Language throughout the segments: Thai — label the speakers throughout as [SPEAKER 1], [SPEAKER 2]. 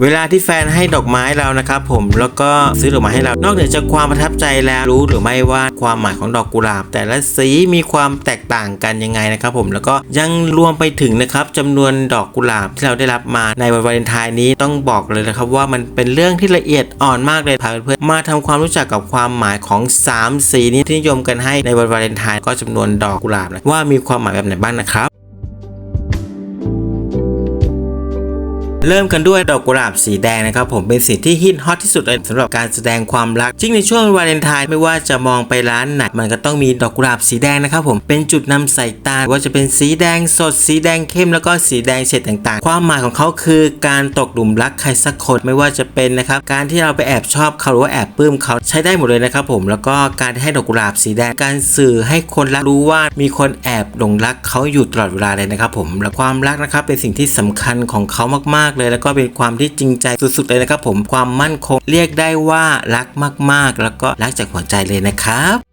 [SPEAKER 1] เวลาที่แฟนให้ดอกไม้เรานะครับผมแล้วก็ซื้อดอกไม้ให้เรา นอกเหนือจากความประทับใจแล้วรู้หรือไม่ว่าความหมายของดอกกุหลาบ แต่ละสีมีความแตกต่างกันยังไงนะครับผมแล้วก็ยังรวมไปถึงนะครับจำนวนดอกกุหลาบที่เราได้รับมาในวันวาเลนไทน์นี้ต้องบอกเลยนะครับว่ามันเป็นเรื่องที่ละเอียดอ่อนมากเลยพาเพื่อนๆมาทำความรู้จักกับความหมายของ 3 สีนี้ที่นิยมกันให้ในวันวาเลนไทน์ก็จำนวนดอกกุหลาบนะว่ามีความหมายแบบไหนบ้างนะครับ เริ่มกันด้วยดอกกุหลาบสีแดงนะครับผมเป็นสีที่ฮิตฮอตที่สุดเลยสำหรับการแสดงความรักจริงในช่วงวาเลนไทน์ไม่ว่าจะมองไปร้านไหนมันก็ต้องมีดอกกุหลาบสีแดงนะครับผมเป็นจุดนำสายตาว่าจะเป็นสีแดงสด สีแดงเข้มแล้วก็สีแดงเฉดต่างๆ ความหมายของเขาคือการตกหลุมรักใครสักคนไม่ว่าจะเป็นนะครับการที่เราไปแอบชอบเขาหรือว่าแอบปลื้มเขาใช้ได้หมดเลยนะครับผมแล้วก็การให้ดอกกุหลาบสีแดงการสื่อให้คนรักรู้ว่ามีคนแอบหลงรักเขาอยู่ตลอดเวลาเลยนะครับผมและความรักนะครับเป็นสิ่งที่สำคัญของเขามากๆเลย แล้วก็เป็นความที่จริงใจสุดๆเลยนะครับผมความมั่นคงเรียกได้ว่ารักมากๆ แล้วก็รักจากหัวใจเลยนะครับ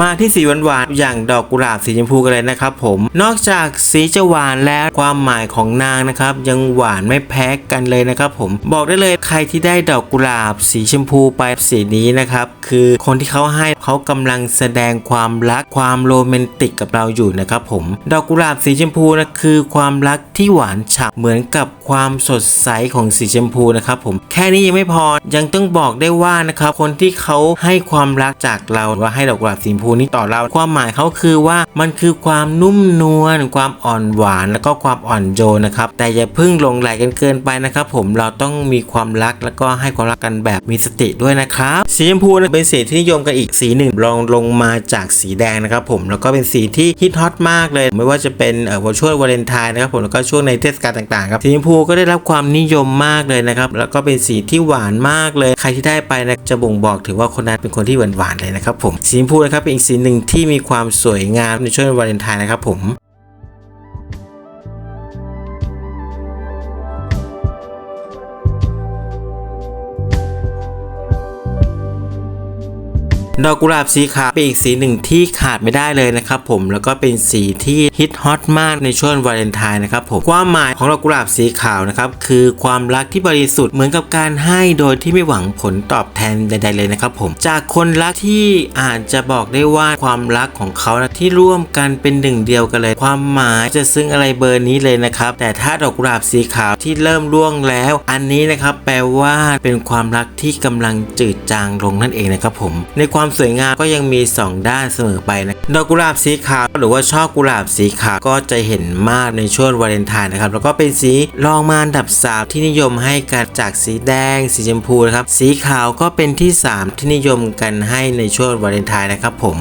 [SPEAKER 1] มาที่สีหวานๆอย่างดอกกุหลาบสีชมพูกันเลยนะครับผม นอกจากสีจะหวานแล้วความหมายของนางนะครับยังหวานไม่แพ้กันเลยนะครับผมบอกได้เลยใครที่ได้ดอกกุหลาบสีชมพูไปสีนี้นะครับคือคนที่เขาให้เขากำลังแสดงความรักความโรแมนติกกับเราอยู่นะครับผม ดอกกุหลาบสีชมพูนะคือความรักที่หวานฉ่ำเหมือนกับความสดใสของสีชมพูนะครับผมแค่นี้ยังไม่พอยังต้องบอกได้ว่านะครับคนที่เขาให้ความรักจากเราว่าให้ดอกกุหลาบสีชมพูนี้ต่อเรา ความหมายเขาคือว่ามันคือความนุ่มนวลความอ่อนหวานแล้วก็ความอ่อนโยนนะครับแต่อย่าพิ่งหลงไหลกันเกินไปนะครับ ผมเราต้องมีความรักแล้วก็ให้ความรักกันแบบมีสติด้วยนะครับสีชมพูนเป็นสีที่นิยมกันอีกสีหนึ่งรองลงมาจากสีแดงนะครับ ผมแล้วก็เป็นสีที่ฮิตฮอตมากเลย ไม่ว่าจะเป็นเอ่อช่วงวาเลนไทน์นะครับผมแล้วก็ช่วงในเทศกาลต่างๆครับสีชมพูก็ได้รับความนิยมมากเลยนะครับแล้วก็เป็นสีที่หวานมากเลย ใครที่ได้ไปนะจะบ่งบอกถึงว่าคนนั้นเป็นคนที่หวานๆเลยนะครับผมสีชมพูนะครับเป็นอีกสีหนึ่งที่มีความสวยงามในช่วงวาเลนไทน์นะครับผมดอกกุหลาบสีขาวเป็นอีกสีหนึ่งที่ขาดไม่ได้เลยนะ ครับผมแล้วก็เป็นสีที่ฮิตฮอตมากในช่วงวาเลนไทน์นะครับผมความหมายของดอกกุหลาบสีขาวนะครับคือความรักที่บริสุทธิ์เหมือนกับการให้โดยที่ไม่หวังผลตอบแทนใด ๆ เลยนะครับผม จากคนรักที่อาจจะบอกได้ว่าความรักของเขานะที่ร่วมกันเป็นหนึ่งเดียวกันเลย ความหมายจะซึ้งอะไรเบอร์นี้เลยนะครับ แต่ถ้าดอกกุหลาบสีขาวที่เริ่มร่วงแล้ว อันนี้นะครับแปลว่าเป็นความรักที่กำลังจืดจางลงนั่นเองนะครับผม ในความสวยงามก็ยังมี 2 ด้านเสมอไปนะดอกกุหลาบสีขาวหรือว่าชอบกุหลาบสีขาวก็จะเห็นมากในช่วงวาเลนไทน์นะครับแล้วก็เป็นสีรองมาอันดับสามที่นิยมให้กันจากสีแดง สีชมพูนะครับสีขาวก็เป็นที่ 3 ที่นิยมกันให้ในช่วงวาเลนไทน์นะครับผม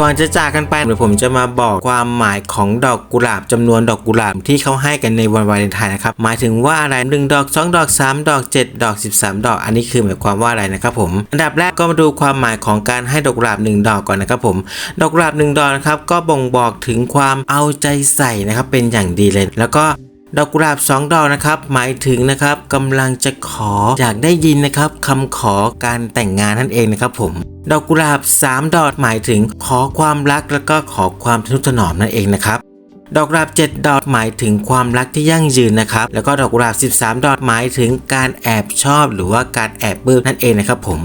[SPEAKER 1] ก่อนจะจากกันไปเดี๋ยวผมจะมาบอกความหมายของดอกกุหลาบจำนวนดอกกุหลาบที่เขาให้กันในวันวาเลนไทน์นะครับหมายถึงว่าอะไร1ดอก2ดอก3ดอก7ดอก13ดอก อันนี้คือหมายความว่าอะไรนะครับผมอันดับแรกก็มาดูความหมายของการให้ดอกกุหลาบ1ดอกก่อนนะครับผมดอกกุหลาบ1ดอกนะครับก็บ่งบอกถึงความเอาใจใส่นะครับเป็นอย่างดีเลย แล้วก็ ดอกกุหลาบ2ดอกนะครับหมายถึงนะครับกำลังจะขออยากได้ยินนะครับคำขอการแต่งงานนั่นเองนะครับผม ดอกกุหลาบ 3 ดอกหมายถึงขอความรักแล้วก็ขอความทนุถนอมนั่นเองนะครับดอกกุหลาบ 7 ดอกหมายถึงความรักที่ยั่งยืนนะครับแล้วก็ดอกกุหลาบ 13 ดอกหมายถึงการแอบชอบ หรือว่าการแอบปลื้มนั่นเองนะครับผม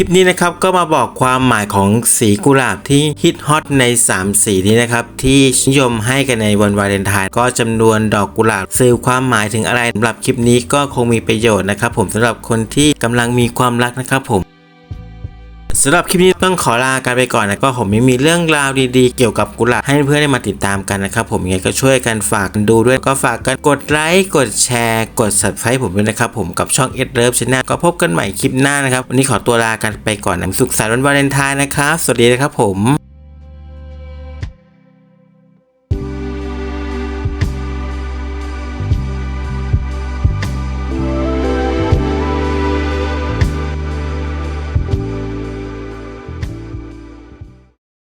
[SPEAKER 1] ลิปนี้นะครับก็มาบอกความหมายของสีกุหลาบที่ฮิตฮอตใน 3 สีนี้นะครับที่นิยมให้กันในวันวาเลนไทน์ก็จำนวนดอกกุหลาบสื่อความหมายถึงอะไรสำหรับคลิปนี้ก็คงมีประโยชน์นะครับผมสำหรับคนที่กำลังมีความรักนะครับผม สำหรับคลิปนี้ต้องขอลากันไปก่อนนะก็ผมไม่มีเรื่องราวดีๆ เกี่ยวกับกุหลาบให้เพื่อนๆได้มาติดตามกันนะครับผมยังไงก็ช่วยกันฝากดูด้วยก็ฝากกันกดไลค์กดแชร์กด subscribe ผมด้วยนะครับผมกับช่อง e d Love Channel ก็พบกันใหม่คลิปหน้านะครับวันนี้ขอตัวลากันไปก่อนนะสุขสันต์วันวาเลนไทน์นะครับสวัสดีนะครับผม